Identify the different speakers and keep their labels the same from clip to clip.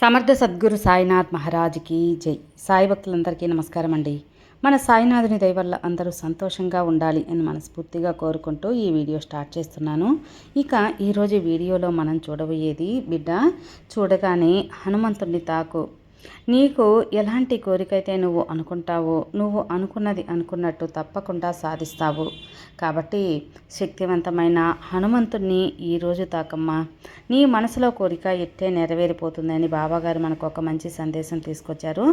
Speaker 1: సమర్థ సద్గురు సాయినాథ్ మహారాజ్కి జై. సాయి భక్తులందరికీ నమస్కారం అండి మన సాయినాథుని దయ వల్ల అందరూ సంతోషంగా ఉండాలి అని మనస్ఫూర్తిగా కోరుకుంటూ ఈ వీడియో స్టార్ట్ చేస్తున్నాను. ఇక ఈరోజు వీడియోలో మనం చూడబోయేది బిడ్డ చూడగానే హనుమంతుడిని తాకు నీకు ఎలాంటి కోరికైతే నువ్వు అనుకుంటావో నువ్వు అనుకున్నది అనుకున్నట్టు తప్పకుండా సాధిస్తావు. కాబట్టి శక్తివంతమైన హనుమంతుణ్ణి ఈరోజు తాకమ్మా. నీ మనసులో కోరిక ఎట్టే నెరవేరిపోతుందని బాబాగారు మనకు ఒక మంచి సందేశం తీసుకొచ్చారు.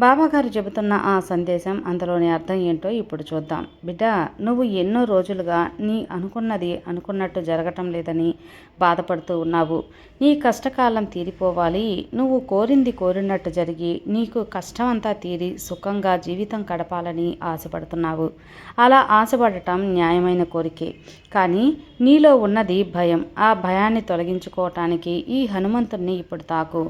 Speaker 1: బాబాగారు చెబుతున్న ఆ సందేశం అందులోని అర్థం ఏంటో ఇప్పుడు చూద్దాం. బిడ్డ నువ్వు ఎన్నో రోజులుగా నీ అనుకున్నది అనుకున్నట్టు జరగటం లేదని బాధపడుతూ ఉన్నావు. నీ కష్టకాలం తీరిపోవాలి. నువ్వు కోరింది కోరినట్టు జరిగి నీకు కష్టం అంతా తీరి సుఖంగా జీవితం గడపాలని ఆశపడుతున్నావు. అలా ఆశపడటం న్యాయమైన కోరికే. కానీ నీలో ఉన్నది భయం. ఆ భయాన్ని తొలగించుకోవటానికి ఈ హనుమంతుడిని ఇప్పుడు తాకు.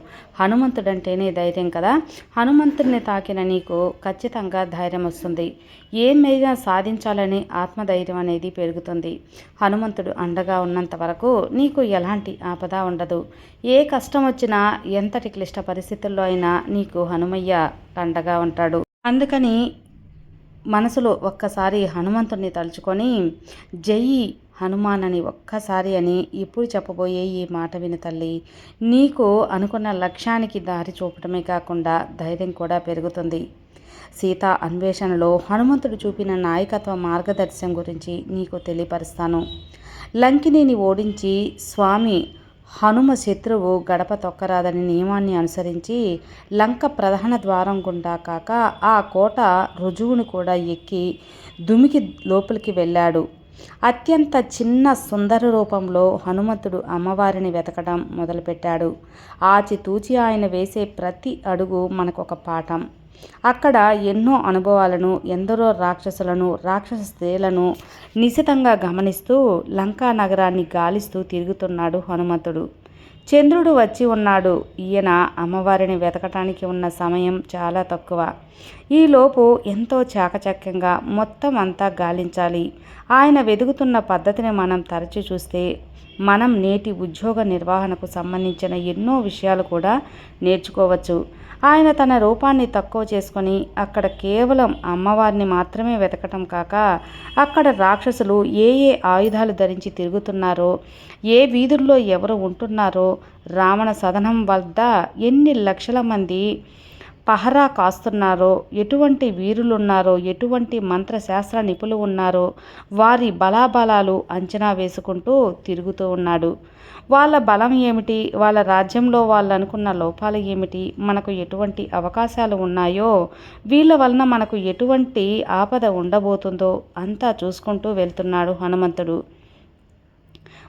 Speaker 1: హనుమంతుడంటేనే ధైర్యం కదా? హనుమంతుడిని తాకిన నీకు ఖచ్చితంగా ధైర్యం వస్తుంది. ఏమైనా సాధించాలని ఆత్మధైర్యం అనేది పెరుగుతుంది. హనుమంతుడు అండగా ఉన్నంత వరకు నీకు ఎలాంటి ఆపద ఉండదు. ఏ కష్టం వచ్చినా ఎంతటి క్లిష్ట పరిస్థితుల్లో అయినా నీకు హనుమయ్య అండగా ఉంటాడు. అందుకని మనసులో ఒక్కసారి హనుమంతుడిని తలుచుకొని జై హనుమాన్ అని ఒక్కసారి అని ఇప్పుడు చెప్పబోయే ఈ మాట విని తల్లి. నీకు అనుకున్న లక్ష్యానికి దారి చూపడమే కాకుండా ధైర్యం కూడా పెరుగుతుంది. సీత అన్వేషణలో హనుమంతుడు చూపిన నాయకత్వ మార్గదర్శనం గురించి నీకు తెలియపరుస్తాను. లంకినిని ఓడించి స్వామి హనుమ శత్రువు గడప తొక్కరాదని నియమాన్ని అనుసరించి లంక ప్రధాన ద్వారం గుండా కాక ఆ కోట రుజువును కూడా ఎక్కి దుమికి లోపలికి వెళ్ళాడు. అత్యంత చిన్న సుందర రూపంలో హనుమంతుడు అమ్మవారిని వెతకడం మొదలుపెట్టాడు. ఆచితూచి ఆయన వేసే ప్రతి అడుగు మనకొక పాఠం. అక్కడ ఎన్నో అనుభవాలను ఎందరో రాక్షసులను రాక్షస స్త్రీలను నిశితంగా గమనిస్తూ లంకా నగరాన్ని గాలిస్తూ తిరుగుతున్నాడు హనుమంతుడు. చంద్రుడు వచ్చి ఉన్నాడు. ఈయన అమ్మవారిని వెతకటానికి ఉన్న సమయం చాలా తక్కువ. ఈలోపు ఎంతో చాకచక్యంగా మొత్తం అంతా గాలించాలి. ఆయన వెతుకుతున్న పద్ధతిని మనం తరచి చూస్తే మనం నేటి ఉద్యోగ నిర్వహణకు సంబంధించిన ఎన్నో విషయాలు కూడా నేర్చుకోవచ్చు. ఆయన తన రూపాన్ని తక్కువ చేసుకొని అక్కడ కేవలం అమ్మవారిని మాత్రమే వెతకటం కాక అక్కడ రాక్షసులు ఏ ఏ ఆయుధాలు ధరించి తిరుగుతున్నారో ఏ వీధుల్లో ఎవరు ఉంటున్నారో రావణ సదనం వద్ద ఎన్ని లక్షల మంది పహరా కాస్తున్నారో ఎటువంటి వీరులున్నారో ఎటువంటి మంత్రశాస్త్ర నిపుణులు ఉన్నారో వారి బలాబలాలు అంచనా వేసుకుంటూ తిరుగుతూ ఉన్నాడు. వాళ్ళ బలం ఏమిటి? వాళ్ళ రాజ్యంలో వాళ్ళు అనుకున్న లోపాలు ఏమిటి? మనకు ఎటువంటి అవకాశాలు ఉన్నాయో? వీళ్ళ వలన మనకు ఎటువంటి ఆపద ఉండబోతుందో అంతా చూసుకుంటూ వెళ్తున్నాడు హనుమంతుడు.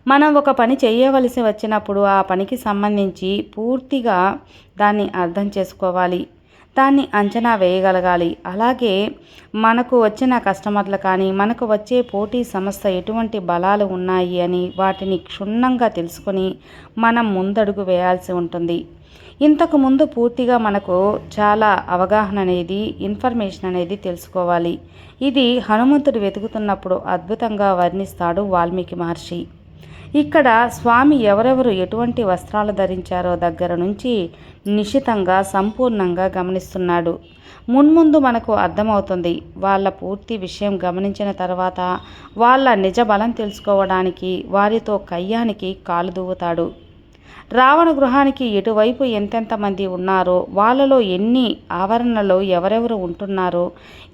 Speaker 1: మనం ఒక పని చేయవలసి వచ్చినప్పుడు ఆ పనికి సంబంధించి పూర్తిగా దాన్ని అర్థం చేసుకోవాలి. దాన్ని అంచనా వేయగలగాలి. అలాగే మనకు వచ్చిన కస్టమర్లు కానీ మనకు వచ్చే పోటీ సంస్థ ఎటువంటి బలాలు ఉన్నాయి అని వాటిని క్షుణ్ణంగా తెలుసుకొని మనం ముందడుగు వేయాల్సి ఉంటుంది. ఇంతకు ముందు పూర్తిగా మనకు చాలా అవగాహన అనేది ఇన్ఫర్మేషన్ అనేది తెలుసుకోవాలి. ఇది హనుమంతుడు వెతుకుతున్నప్పుడు అద్భుతంగా వర్ణిస్తాడు వాల్మీకి మహర్షి. ఇక్కడ స్వామి ఎవరెవరు ఎటువంటి వస్త్రాలు ధరించారో దగ్గర నుంచి నిశితంగా సంపూర్ణంగా గమనిస్తున్నాడు. మున్ముందు మనకు అర్థమవుతుంది వాళ్ళ పూర్తి విషయం గమనించిన తర్వాత వాళ్ళ నిజ బలం తెలుసుకోవడానికి వారితో కయ్యానికి కాలు దువ్వుతాడు రావణ గృహానికి ఎటువైపు ఎంతెంత మంది ఉన్నారో వాళ్ళలో ఎన్ని ఆవరణలో ఎవరెవరు ఉంటున్నారో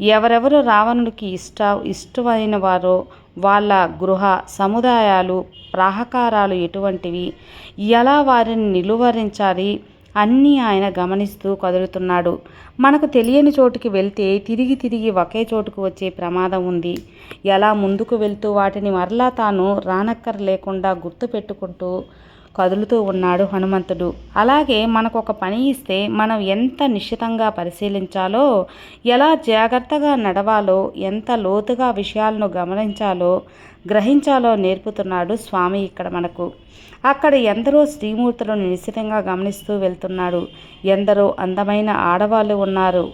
Speaker 1: ఎవరెవరు రావణుడికి ఇష్ట ఇష్టమైన వారో వాళ్ళ గృహ సముదాయాలు ప్రాహకారాలు ఎటువంటివి ఎలా వారిని నిలువరించాలి అన్నీ ఆయన గమనిస్తూ కదులుతున్నాడు. మనకు తెలియని చోటుకి వెళ్తే తిరిగి తిరిగి ఒకే చోటుకు వచ్చే ప్రమాదం ఉంది. ఎలా ముందుకు వెళ్తూ వాటిని మరలా తాను రానక్కర లేకుండా గుర్తు పెట్టుకుంటూ కదులుతూ ఉన్నాడు హనుమంతుడు. అలాగే మనకు ఒక పని ఇస్తే మనం ఎంత నిశ్చితంగా పరిశీలించాలో ఎలా జాగ్రత్తగా నడవాలో ఎంత లోతుగా విషయాలను గమనించాలో గ్రహించాలో నేర్పుతున్నాడు స్వామి ఇక్కడ మనకు. అక్కడ ఎందరో శ్రీమూర్తులను నిశ్చితంగా గమనిస్తూ వెళ్తున్నాడు. ఎందరో అందమైన ఆడవాళ్ళు ఉన్నారు.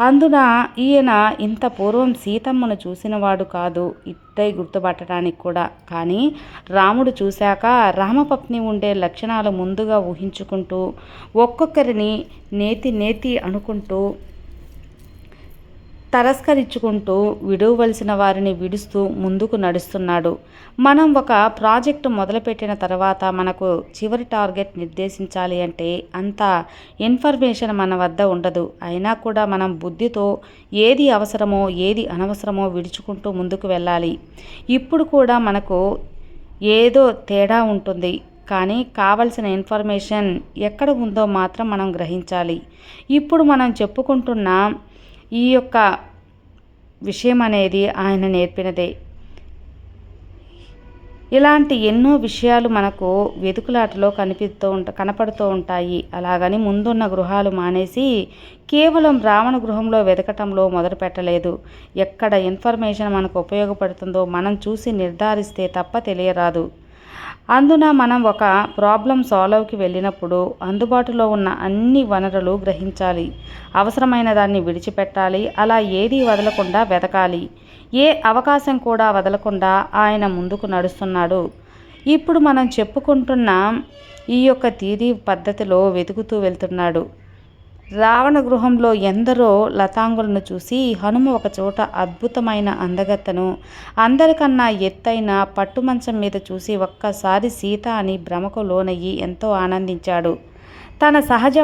Speaker 1: అందున ఈయన ఇంత పూర్వం సీతమ్మను చూసినవాడు కాదు ఇట్టే గుర్తుపట్టడానికి కూడా. కానీ రాముడు చూశాక రామపత్ని ఉండే లక్షణాలు ముందుగా ఊహించుకుంటూ ఒక్కొక్కరిని నేతి నేతి అనుకుంటూ తరస్కరించుకుంటూ విడవలసిన వారిని విడుస్తూ ముందుకు నడుస్తున్నాడు. మనం ఒక ప్రాజెక్టు మొదలుపెట్టిన తర్వాత మనకు చివరి టార్గెట్ నిర్దేశించాలి అంటే అంత ఇన్ఫర్మేషన్ మన వద్ద ఉండదు. అయినా కూడా మనం బుద్ధితో ఏది అవసరమో ఏది అనవసరమో విడుచుకుంటూ ముందుకు వెళ్ళాలి. ఇప్పుడు కూడా మనకు ఏదో తేడా ఉంటుంది. కానీ కావలసిన ఇన్ఫర్మేషన్ ఎక్కడ ఉందో మాత్రం మనం గ్రహించాలి. ఇప్పుడు మనం చెప్పుకుంటున్న ఈ యొక్క విషయం అనేది ఆయన నేర్పినదే. ఇలాంటి ఎన్నో విషయాలు మనకు వెతుకులాటలో కనిపిస్తూ ఉంట కనపడుతూ ఉంటాయి. అలాగని ముందున్న గృహాలు మానేసి కేవలం రావణ గృహంలో వెతకటంలో మొదలు పెట్టలేదు. ఎక్కడ ఇన్ఫర్మేషన్ మనకు ఉపయోగపడుతుందో మనం చూసి నిర్ధారిస్తే తప్ప తెలియరాదు. అందున మనం ఒక ప్రాబ్లం సాల్వ్కి వెళ్ళినప్పుడు అందుబాటులో ఉన్న అన్ని వనరులు గ్రహించాలి. అవసరమైన దాన్ని విడిచిపెట్టాలి. అలా ఏదీ వదలకుండా వెతకాలి. ఏ అవకాశం కూడా వదలకుండా ఆయన ముందుకు నడుస్తున్నాడు. ఇప్పుడు మనం చెప్పుకుంటున్న ఈ యొక్క తీరి పద్ధతిలో వెతుకుతూ వెళ్తున్నాడు. రావణ గృహంలో ఎందరో లతాంగులను చూసి హనుమ ఒకచోట అద్భుతమైన అందగత్తను. అందరికన్నా ఎత్తైన పట్టుమంచం మీద చూసి ఒక్కసారి సీత అని భ్రమకు లోనయ్యి ఎంతో ఆనందించాడు. తన సహజ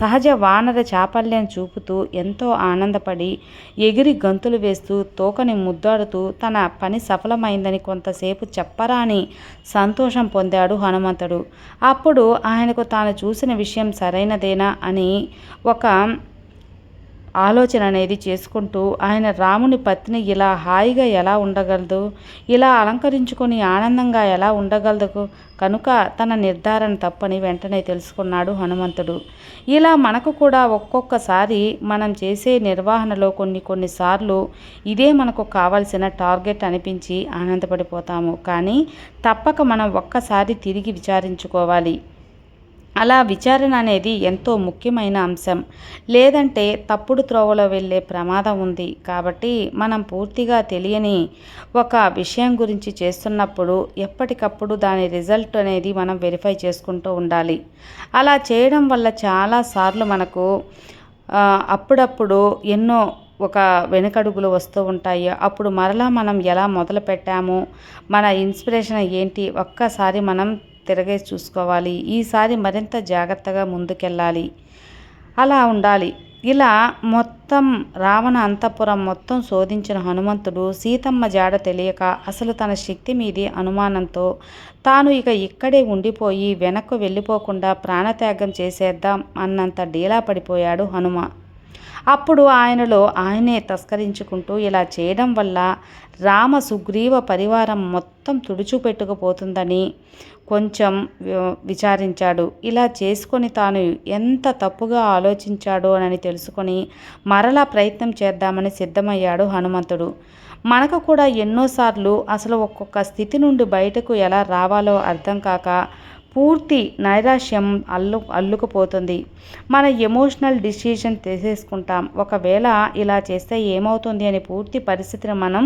Speaker 1: సహజ వానర చాపల్యం చూపుతూ ఎంతో ఆనందపడి ఎగిరి గంతులు వేస్తూ తోకని ముద్దాడుతూ తన పని సఫలమైందని కొంతసేపు చెప్పరాని సంతోషం పొందాడు హనుమంతుడు. అప్పుడు ఆయనకు తాను చూసిన విషయం సరైనదేనా అని ఒక ఆలోచన అనేది చేసుకుంటూ ఆయన రాముని పత్ని ఇలా హాయిగా ఎలా ఉండగలదు? ఇలా అలంకరించుకొని ఆనందంగా ఎలా ఉండగలదు? కనుక తన నిర్ధారణ తప్పని వెంటనే తెలుసుకున్నాడు హనుమంతుడు. ఇలా మనకు కూడా ఒక్కొక్కసారి మనం చేసే నిర్వహణలో కొన్ని కొన్నిసార్లు ఇదే మనకు కావాల్సిన టార్గెట్ అనిపించి ఆనందపడిపోతాము. కానీ తప్పక మనం ఒక్కసారి తిరిగి విచారించుకోవాలి. అలా విచారణ అనేది ఎంతో ముఖ్యమైన అంశం. లేదంటే తప్పుడు త్రోవలో వెళ్ళే ప్రమాదం ఉంది. కాబట్టి మనం పూర్తిగా తెలియని ఒక విషయం గురించి చేస్తున్నప్పుడు ఎప్పటికప్పుడు దాని రిజల్ట్ అనేది మనం వెరిఫై చేసుకుంటూ ఉండాలి. అలా చేయడం వల్ల చాలాసార్లు మనకు అప్పుడప్పుడు ఎన్నో ఒక వెనుకడుగులు వస్తూ ఉంటాయి. అప్పుడు మరలా మనం ఎలా మొదలు పెట్టాము మన ఇన్స్పిరేషన్ ఏంటి? ఒక్కసారి మనం తిరగేసి చూసుకోవాలి. ఈసారి మరింత జాగ్రత్తగా ముందుకెళ్ళాలి. అలా ఉండాలి. ఇలా మొత్తం రావణ అంతఃపురం మొత్తం శోధించిన హనుమంతుడు సీతమ్మ జాడ తెలియక అసలు తన శక్తి మీది అనుమానంతో తాను ఇక ఇక్కడే ఉండిపోయి వెనక్కు వెళ్ళిపోకుండా ప్రాణత్యాగం చేసేద్దాం అన్నంత డీలా పడిపోయాడు హనుమ. అప్పుడు ఆయనలో ఆయనే తస్కరించుకుంటూ ఇలా చేయడం వల్ల రామ సుగ్రీవ పరివారం మొత్తం తుడుచుపెట్టుకుపోతుందని కొంచెం విచారించాడు. ఇలా చేసుకొని తాను ఎంత తప్పుగా ఆలోచించాడో అని తెలుసుకొని మరలా ప్రయత్నం చేద్దామని సిద్ధమయ్యాడు హనుమంతుడు. మనకు కూడా ఎన్నోసార్లు అసలు ఒక్కొక్క స్థితి నుండి బయటకు ఎలా రావాలో అర్థం కాక పూర్తి నైరాశ్యం అల్లు అల్లుకుపోతుంది. మన ఎమోషనల్ డిసిషన్ తీసేసుకుంటాం. ఒకవేళ ఇలా చేస్తే ఏమవుతుంది అని పూర్తి పరిస్థితిని మనం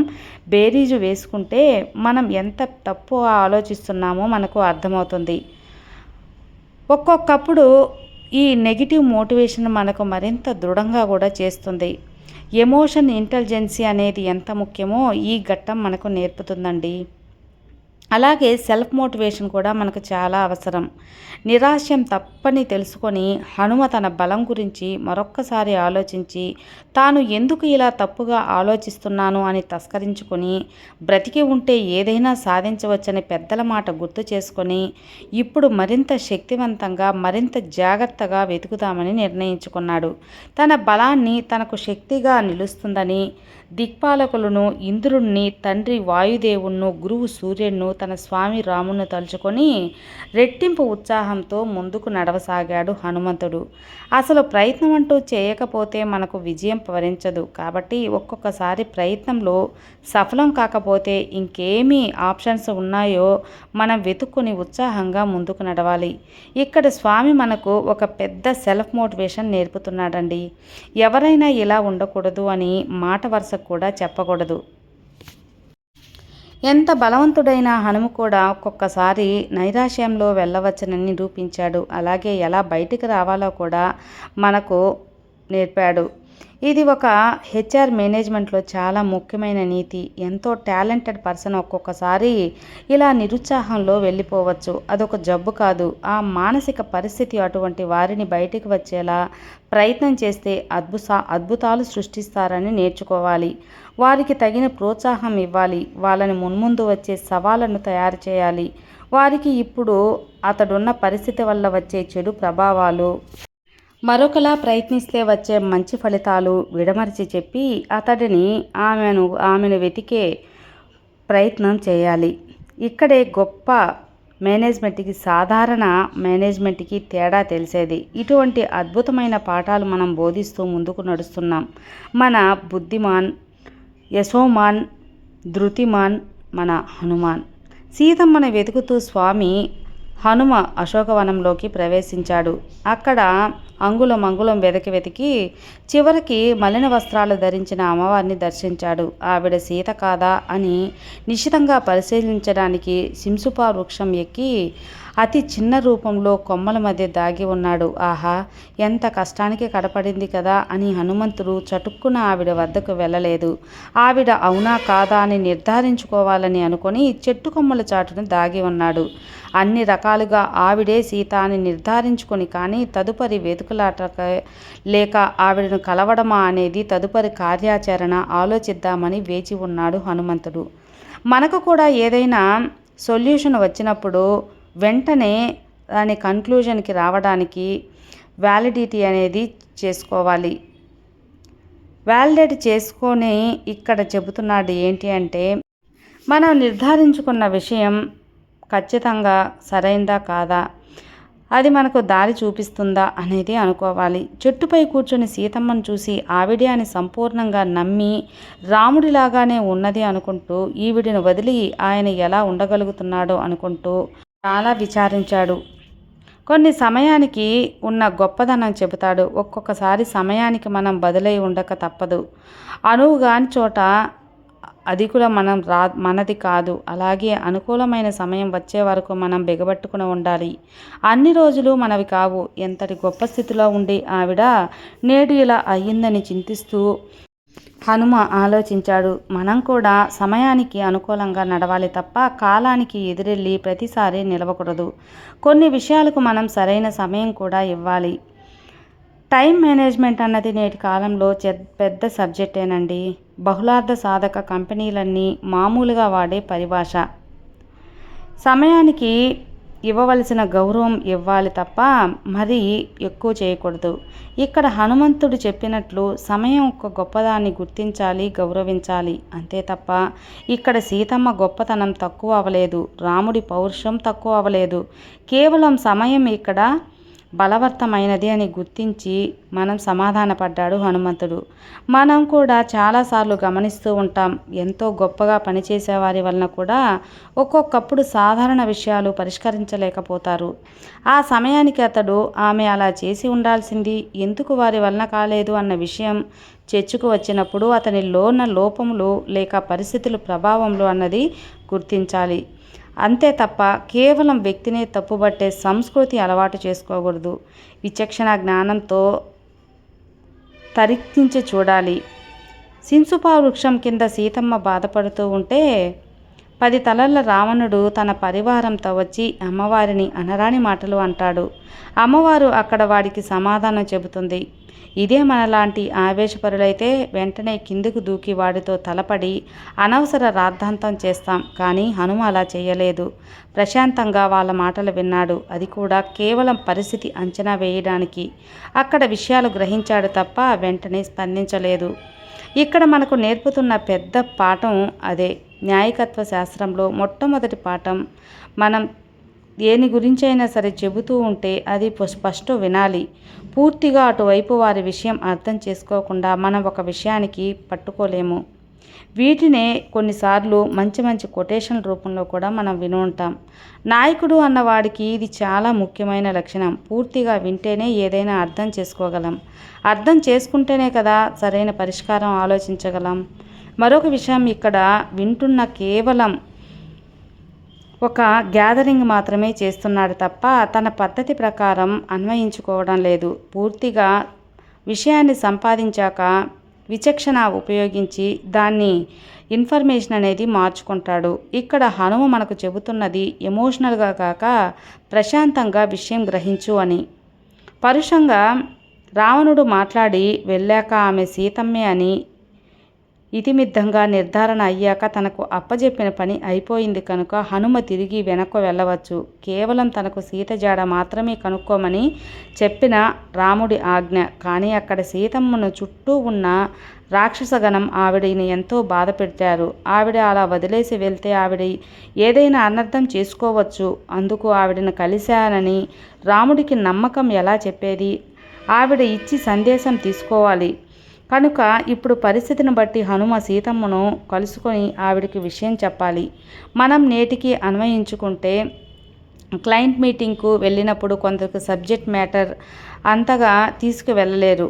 Speaker 1: బేరీజు వేసుకుంటే మనం ఎంత తప్పు ఆలోచిస్తున్నామో మనకు అర్థమవుతుంది. ఒక్కొక్కప్పుడు ఈ నెగిటివ్ మోటివేషన్ మనకు మరింత దృఢంగా కూడా చేస్తుంది. ఎమోషన్ ఇంటెలిజెన్సీ అనేది ఎంత ముఖ్యమో ఈ ఘట్టం మనకు నేర్పుతుందండి. అలాగే సెల్ఫ్ మోటివేషన్ కూడా మనకు చాలా అవసరం. నిరాశయం తప్పని తెలుసుకొని హనుమ తన బలం గురించి మరొక్కసారి ఆలోచించి తాను ఎందుకు ఇలా తప్పుగా ఆలోచిస్తున్నాను అని తస్కరించుకొని బ్రతికి ఉంటే ఏదైనా సాధించవచ్చని పెద్దల మాట గుర్తు చేసుకొని ఇప్పుడు మరింత శక్తివంతంగా మరింత జాగ్రత్తగా వెతుకుదామని నిర్ణయించుకున్నాడు. తన బలాన్ని తనకు శక్తిగా నిలుస్తుందని దిక్పాలకులను ఇంద్రుణ్ణి తండ్రి వాయుదేవుణ్ణు గురువు సూర్యుణ్ణు తన స్వామి రామును తలుచుకొని రెట్టింపు ఉత్సాహంతో ముందుకు నడవసాగాడు హనుమంతుడు. అసలు ప్రయత్నం అంటూ చేయకపోతే మనకు విజయం వరించదు. కాబట్టి ఒక్కొక్కసారి ప్రయత్నంలో సఫలం కాకపోతే ఇంకేమి ఆప్షన్స్ ఉన్నాయో మనం వెతుక్కుని ఉత్సాహంగా ముందుకు నడవాలి. ఇక్కడ స్వామి మనకు ఒక పెద్ద సెల్ఫ్ మోటివేషన్ నేర్పుతున్నాడండి. ఎవరైనా ఇలా ఉండకూడదు అని మాట వరుస కూడా చెప్పకూడదు. ఎంత బలవంతుడైన హనుమ కూడా ఒక్కొక్కసారి నైరాశ్యంలో వెళ్ళవచ్చనని నిరూపించాడు. అలాగే ఎలా బయటికి రావాలో కూడా మనకు నేర్పాడు. ఇది ఒక హెచ్ఆర్ మేనేజ్మెంట్లో చాలా ముఖ్యమైన నీతి. ఎంతో టాలెంటెడ్ పర్సన్ ఒక్కొక్కసారి ఇలా నిరుత్సాహంలో వెళ్ళిపోవచ్చు. అదొక జబ్బు కాదు. ఆ మానసిక పరిస్థితి అటువంటి వారిని బయటికి వచ్చేలా ప్రయత్నం చేస్తే అద్భుత అద్భుతాలు సృష్టిస్తారని నేర్చుకోవాలి. వారికి తగిన ప్రోత్సాహం ఇవ్వాలి. వాళ్ళని మున్ముందు వచ్చే సవాళ్ళను తయారు చేయాలి. వారికి ఇప్పుడు అతడున్న పరిస్థితి వల్ల వచ్చే చెడు ప్రభావాలు మరొకలా ప్రయత్నిస్తే వచ్చే మంచి ఫలితాలు విడమరిచి చెప్పి అతడిని ఆమెను ఆమెను వెతికే ప్రయత్నం చేయాలి. ఇక్కడే గొప్ప మేనేజ్మెంట్కి సాధారణ మేనేజ్మెంట్కి తేడా తెలిసేది. ఇటువంటి అద్భుతమైన పాఠాలు మనం బోధిస్తూ ముందుకు నడుస్తున్నాం. మన బుద్ధిమాన్ యశోమాన్ ధృతిమాన్ మన హనుమాన్. సీతమ్మను వెతుకుతూ స్వామి హనుమ అశోకవనంలోకి ప్రవేశించాడు. అక్కడ అంగుళం అంగుళం వెతికి వెతికి చివరికి మలిన వస్త్రాలు ధరించిన అమ్మవారిని దర్శించాడు. ఆవిడ సీత కాదా అని నిశితంగా పరిశీలించడానికి సింసుపా వృక్షం ఎక్కి అతి చిన్న రూపంలో కొమ్మల మధ్య దాగి ఉన్నాడు. ఆహా ఎంత కష్టానికి కడపడింది కదా అని హనుమంతుడు చటుక్కున ఆవిడ వద్దకు వెళ్ళలేదు. ఆవిడ అవునా కాదా అని నిర్ధారించుకోవాలని అనుకొని చెట్టు కొమ్మల చాటును దాగి ఉన్నాడు. అన్ని రకాలుగా ఆవిడే సీత అని నిర్ధారించుకొని కానీ తదుపరి వెతుకులాట లేక ఆవిడను కలవడమా అనేది తదుపరి కార్యాచరణ ఆలోచిద్దామని వేచి ఉన్నాడు హనుమంతుడు. మనకు కూడా ఏదైనా సొల్యూషన్ వచ్చినప్పుడు వెంటనే దాని కన్క్లూజన్కి రావడానికి వ్యాలిడిటీ అనేది చేసుకోవాలి. వ్యాలిడేట్ చేసుకొని ఇక్కడ చెబుతున్నాడు ఏంటి అంటే మనం నిర్ధారించుకున్న విషయం ఖచ్చితంగా సరైందా కాదా? అది మనకు దారి చూపిస్తుందా అనేది అనుకోవాలి. చెట్టుపై కూర్చొని సీతమ్మను చూసి ఆవిడే అని సంపూర్ణంగా నమ్మి రాముడిలాగానే ఉన్నది అనుకుంటూ ఈవిడిని వదిలి ఆయన ఎలా ఉండగలుగుతున్నాడో అనుకుంటూ చాలా విచారించాడు. కొన్ని సమయానికి ఉన్న గొప్పదనం చెబుతాడు. ఒక్కొక్కసారి సమయానికి మనం బదులై ఉండక తప్పదు. అనువుగాని చోట అది కూడా మనం రా మనది కాదు. అలాగే అనుకూలమైన సమయం వచ్చే వరకు మనం బిగబట్టుకుని ఉండాలి. అన్ని రోజులు మనవి కావు. ఎంతటి గొప్ప స్థితిలో ఉండి ఆవిడ నేడు ఇలా అయ్యిందని చింతిస్తూ హనుమ ఆలోచించాడు. మనం కూడా సమయానికి అనుకూలంగా నడవాలి తప్ప కాలానికి ఎదురెళ్ళి ప్రతిసారి నిలవకూడదు. కొన్ని విషయాలకు మనం సరైన సమయం కూడా ఇవ్వాలి. టైం మేనేజ్మెంట్ అన్నది నేటి కాలంలో పెద్ద సబ్జెక్టేనండి. బహుళార్థ సాధక కంపెనీలన్నీ మామూలుగా వాడే పరిభాష. సమయానికి ఇవ్వవలసిన గౌరవం ఇవ్వాలి తప్ప మరీ ఎక్కువ చేయకూడదు. ఇక్కడ హనుమంతుడు చెప్పినట్లు సమయం ఒక గొప్పదాన్ని గుర్తించాలి గౌరవించాలి. అంతే తప్ప ఇక్కడ సీతమ్మ గొప్పతనం తక్కువ అవ్వలేదు. రాముడి పౌరుషం తక్కువ అవ్వలేదు. కేవలం సమయం ఇక్కడ బలవర్తమైనది అని గుర్తించి మనం సమాధానపడ్డాడు హనుమంతుడు. మనం కూడా చాలాసార్లు గమనిస్తూ ఉంటాం ఎంతో గొప్పగా పనిచేసే వారి వలన కూడా ఒక్కొక్కప్పుడు సాధారణ విషయాలు పరిష్కరించలేకపోతారు. ఆ సమయానికి అతడు ఆమె అలా చేసి ఉండాల్సింది ఎందుకు వారి వలన కాలేదు? అన్న విషయం చర్చకు వచ్చినప్పుడు అతని లోన లోపములు లేక పరిస్థితుల ప్రభావంలో అన్నది గుర్తించాలి. అంతే తప్ప కేవలం వ్యక్తినే తప్పుబట్టే సంస్కృతి అలవాటు చేసుకోకూడదు. విచక్షణ జ్ఞానంతో తరిక్తించి చూడాలి. సింసుపా వృక్షం కింద సీతమ్మ బాధపడుతూ ఉంటే పది తలల రావణుడు తన పరివారంతో వచ్చి అమ్మవారిని అనరాని మాటలు అంటాడు. అమ్మవారు అక్కడ వాడికి సమాధానం చెబుతుంది. ఇదే మనలాంటి ఆవేశపరులైతే వెంటనే కిందకు దూకి వాడితో తలపడి అనవసర రాద్ధాంతం చేస్తాం కానీ హనుమ అలా చేయలేదు. ప్రశాంతంగా వాళ్ళ మాటలు విన్నాడు. అది కూడా కేవలం పరిస్థితి అంచనా వేయడానికి. అక్కడ విషయాలు గ్రహించాడు తప్ప వెంటనే స్పందించలేదు. ఇక్కడ మనకు నేర్పుతున్న పెద్ద పాఠం అదే. న్యాయకత్వ శాస్త్రంలో మొట్టమొదటి పాఠం మనం దేని గురించి అయినా సరే చెబుతూ ఉంటే అది స్పష్టం వినాలి. పూర్తిగా అటువైపు వారి విషయం అర్థం చేసుకోకుండా మనం ఒక విషయానికి పట్టుకోలేము. వీటినే కొన్నిసార్లు మంచి మంచి కొటేషన్ రూపంలో కూడా మనం విని ఉంటాం. నాయకుడు అన్నవాడికి ఇది చాలా ముఖ్యమైన లక్షణం. పూర్తిగా వింటేనే ఏదైనా అర్థం చేసుకోగలం. అర్థం చేసుకుంటేనే కదా సరైన పరిష్కారం ఆలోచించగలం. మరొక విషయం ఇక్కడ వింటున్న కేవలం ఒక గ్యాదరింగ్ మాత్రమే చేస్తున్నాడు తప్ప తన పద్ధతి ప్రకారం అన్వయించుకోవడం లేదు. పూర్తిగా విషయాన్ని సంపాదించాక విచక్షణ ఉపయోగించి దాన్ని ఇన్ఫర్మేషన్ అనేది మార్చుకుంటాడు. ఇక్కడ హనుమ మనకు చెబుతున్నది ఎమోషనల్గా కాక ప్రశాంతంగా విషయం గ్రహించు అని. పరుషంగా రావణుడు మాట్లాడి వెళ్ళాక ఆమె సీతమ్మే అని ఇతిమిద్దంగా నిర్ధారణ అయ్యాక తనకు అప్పజెప్పిన పని అయిపోయింది కనుక హనుమ తిరిగి వెనక్కు వెళ్ళవచ్చు. కేవలం తనకు సీత జాడ మాత్రమే కనుక్కోమని చెప్పిన రాముడి ఆజ్ఞ. కానీ అక్కడ సీతమ్మను చుట్టూ ఉన్న రాక్షసగణం ఆవిడని ఎంతో బాధ పెట్టారు. ఆవిడ అలా వదిలేసి వెళ్తే ఆవిడ ఏదైనా అనర్థం చేసుకోవచ్చు. అందుకు ఆవిడను కలిశానని రాముడికి నమ్మకం ఎలా చెప్పేది? ఆవిడ ఇచ్చి సందేశం తీసుకోవాలి. కనుక ఇప్పుడు పరిస్థితిని బట్టి హనుమ సీతమ్మను కలుసుకొని ఆవిడికి విషయం చెప్పాలి. మనం నేటికి అన్వయించుకుంటే క్లయింట్ మీటింగ్కు వెళ్ళినప్పుడు కొందరికి సబ్జెక్ట్ మ్యాటర్ అంతగా తీసుకువెళ్ళలేరు.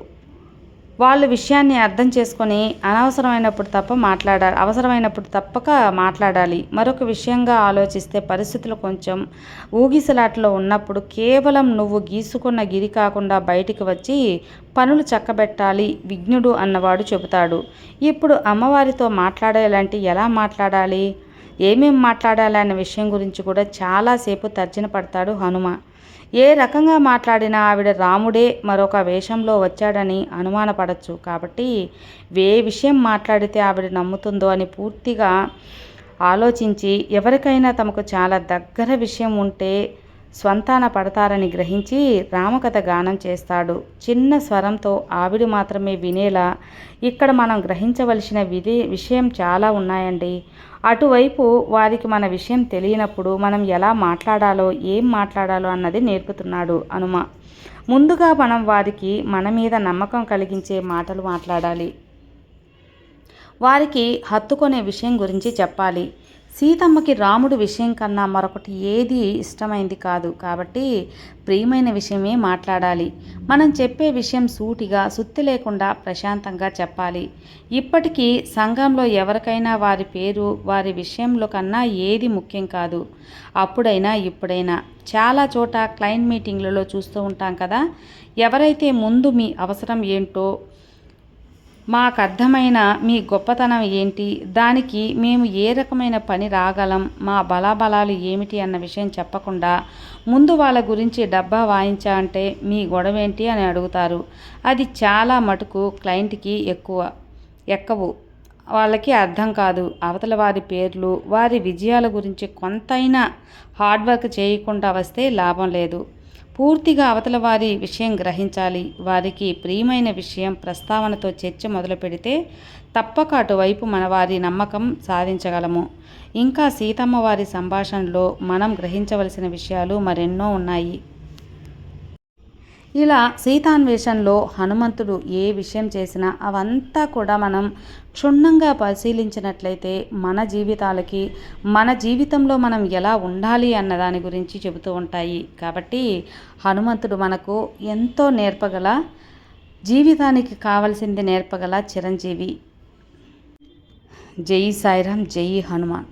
Speaker 1: వాళ్ళు విషయాన్ని అర్థం చేసుకొని అనవసరమైనప్పుడు తప్ప మాట్లాడాలి అవసరమైనప్పుడు తప్పక మాట్లాడాలి. మరొక విషయంగా ఆలోచిస్తే పరిస్థితులు కొంచెం ఊగిసలాట్లో ఉన్నప్పుడు కేవలం నువ్వు గీసుకున్న గిరి కాకుండా బయటికి వచ్చి పనులు చక్కబెట్టాలి విఘ్నుడు అన్నవాడు చెబుతాడు. ఇప్పుడు అమ్మవారితో మాట్లాడేలాంటి ఎలా మాట్లాడాలి? ఏమేం మాట్లాడాలి అన్న విషయం గురించి కూడా చాలాసేపు తర్జన పడతాడు హనుమ. ఏ రకంగా మాట్లాడినా ఆవిడ రాముడే మరొక వేషంలో వచ్చాడని అనుమానపడచ్చు. కాబట్టి ఏ విషయం మాట్లాడితే ఆవిడ నమ్ముతుందో అని పూర్తిగా ఆలోచించి ఎవరికైనా తమకు చాలా దగ్గర విషయం ఉంటే స్వంతాన పడతారని గ్రహించి రామకథ గానం చేస్తాడు. చిన్న స్వరంతో ఆవిడ మాత్రమే వినేలా ఇక్కడ మనం గ్రహించవలసిన విధి విషయం చాలా ఉన్నాయండి. అటువైపు వారికి మన విషయం తెలియనప్పుడు మనం ఎలా మాట్లాడాలో ఏం మాట్లాడాలో అన్నది నేర్పుతున్నాడు అనుమ ముందుగా మనం వారికి మన మీద నమ్మకం కలిగించే మాటలు మాట్లాడాలి. వారికి హత్తుకునే విషయం గురించి చెప్పాలి. సీతమ్మకి రాముడు విషయం కన్నా మరొకటి ఏది ఇష్టమైంది కాదు. కాబట్టి ప్రియమైన విషయమే మాట్లాడాలి. మనం చెప్పే విషయం సూటిగా సుత్తి లేకుండా ప్రశాంతంగా చెప్పాలి. ఇప్పటికీ సంఘంలో ఎవరికైనా వారి పేరు వారి విషయంలో కన్నా ఏది ముఖ్యం కాదు. అప్పుడైనా ఇప్పుడైనా. చాలా చోట క్లయింట్ మీటింగ్లలో చూస్తూ ఉంటాం కదా. ఎవరైతే ముందు మీ అవసరం ఏంటో మాకు అర్థమైన మీ గొప్పతనం ఏంటి? దానికి మేము ఏ రకమైన పని రాగలం? మా బలాబలాలు ఏమిటి అన్న విషయం చెప్పకుండా ముందు వాళ్ళ గురించి డబ్బా వాయించా అంటే మీ గొడవ ఏంటి అని అడుగుతారు. అది చాలా మటుకు క్లయింట్కి ఎక్కువ ఎక్కవు. వాళ్ళకి అర్థం కాదు. అవతల వారి పేర్లు వారి విజయాల గురించి కొంతైనా హార్డ్ వర్క్ చేయకుండా వస్తే లాభం లేదు. పూర్తిగా అవతల వారి విషయం గ్రహించాలి. వారికి ప్రియమైన విషయం ప్రస్తావనతో చర్చ మొదలు పెడితే తప్పక అటువైపు మన వారి నమ్మకం సాధించగలము. ఇంకా సీతమ్మ వారి సంభాషణలో మనం గ్రహించవలసిన విషయాలు మరెన్నో ఉన్నాయి. ఇలా సీతాన్వేషణలో హనుమంతుడు ఏ విషయం చేసినా అవంతా కూడా మనం క్షుణ్ణంగా పరిశీలించినట్లయితే మన జీవితాలకి మన జీవితంలో మనం ఎలా ఉండాలి అన్న దాని గురించి చెబుతూ ఉంటాయి. కాబట్టి హనుమంతుడు మనకు ఎంతో నేర్పగల జీవితానికి కావలసింది నేర్పగల చిరంజీవి. జై సాయిరాం జై హనుమాన్.